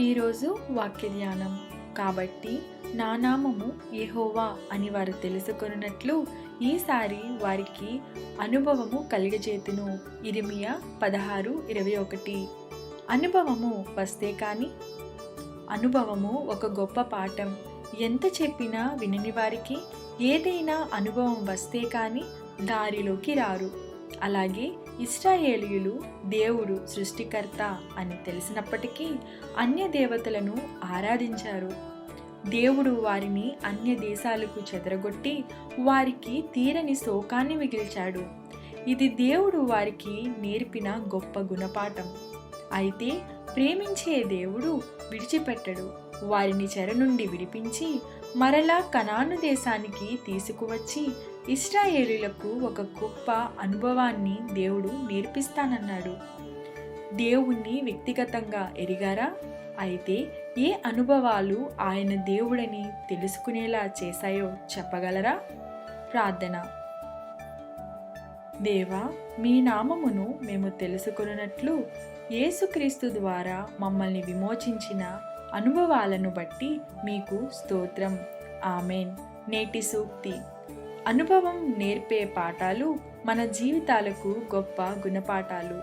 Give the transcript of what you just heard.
ఈరోజు వాక్య ధ్యానం కాబట్టి నా నామము యెహోవా అని వారు తెలుసుకున్నట్లు ఈసారి వారికి అనుభవము కలిగజేతును. ఇరిమియా పదహారు ఇరవై ఒకటి. అనుభవము వస్తే కానీ అనుభవము ఒక గొప్ప పాఠం. ఎంత చెప్పినా వినని వారికి ఏదైనా అనుభవం వస్తే కానీ దారిలోకి రారు. అలాగే ఇస్రాయేలీయులు దేవుడు సృష్టికర్త అని తెలిసినప్పటికీ అన్య దేవతలను ఆరాధించారు. దేవుడు వారిని అన్య దేశాలకు చెదరగొట్టి వారికి తీరని శోకాన్ని మిగిల్చాడు. ఇది దేవుడు వారికి నేర్పిన గొప్ప గుణపాఠం. అయితే ప్రేమించే దేవుడు విడిచిపెట్టడు. వారిని చెర నుండి విడిపించి మరలా కనాను దేశానికి తీసుకువచ్చి ఇస్రాయేలీలకు ఒక గొప్ప అనుభవాన్ని దేవుడు నేర్పిస్తానన్నాడు. దేవుణ్ణి వ్యక్తిగతంగా ఎరిగారా? అయితే ఏ అనుభవాలు ఆయన దేవుడని తెలుసుకునేలా చేశాయో చెప్పగలరా? ప్రార్థన. దేవా మీ నామమును మేము తెలుసుకున్నట్లు యేసుక్రీస్తు ద్వారా మమ్మల్ని విమోచించిన అనుభవాలను బట్టి మీకు స్తోత్రం. ఆమెన్. నేటి సూక్తి. అనుభవం నేర్పే పాఠాలు మన జీవితాలకు గొప్ప గుణపాఠాలు.